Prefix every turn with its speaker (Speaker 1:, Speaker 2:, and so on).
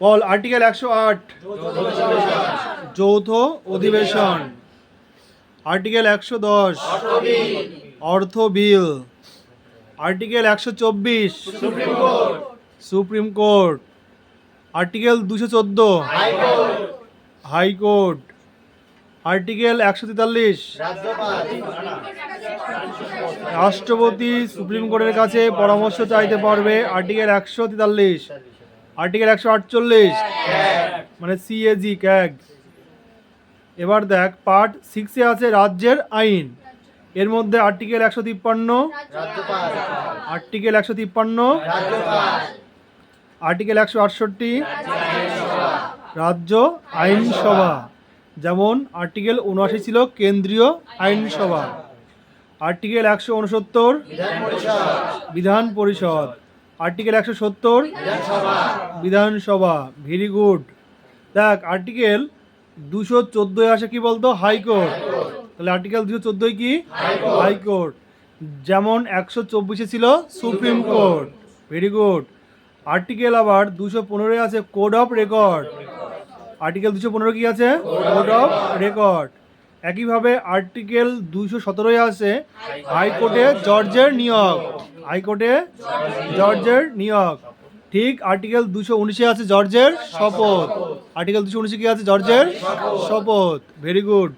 Speaker 1: বল article একশো আট। যৌথ অধিবেশন। আর্টিকেল একশো দশ। অর্থ বিল। আর্টিকেল একশো চব্বিশ। সুপ্রিম কোর্ট আর্টিকেল দুশো চোদ্দ। হাইকোর্ট আর্টিকেল একশো তেতাল্লিশ। রাষ্ট্রপতি সুপ্রিম কোর্টের কাছে পরামর্শ চাইতে পারবে আর্টিকেল একশো তেতাল্লিশ। আর্টিকেল একশো আটচল্লিশ। মানে সিএজি ক্যাগ এবার দেখ পার্ট সিক্সে আছে রাজ্যের আইন। এর মধ্যে আর্টিকেল একশো তিপ্পান্ন। আর্টিকেল একশো তিপ্পান্ন। আর্টিকেল একশো আটষট্টি। রাজ্য আইনসভা। যেমন আর্টিকেল উনআশি ছিল কেন্দ্রীয় আইনসভা। আর্টিকেল একশো উনসত্তর বিধান পরিষদ। আর্টিকেল একশো সত্তর? বিধানসভা। ভেরি গুড দেখ আর্টিকেল দুশো চোদ্দোয় আসে কি বলতো? হাইকোর্ট তাহলে আর্টিকেল দুশো চোদ্দোয় কি? হাইকোর্ট যেমন একশো চব্বিশে ছিল supreme court very good article আবার দুশো পনেরোয় আছে কোড অফ রেকর্ড আর্টিকেল দুশো পনেরো কি আছে? কোড অফ রেকর্ড একইভাবে আর্টিকেল দুশো সতেরোয় আছে হাইকোর্টে জর্জের নিয়োগ। হাইকোর্টে জর্জের নিয়োগ। ঠিক আর্টিকেল দুশো উনিশে আছে জর্জের শপথ। আর্টিকেল দুশো উনিশে কি আছে জর্জের শপথ? Very good.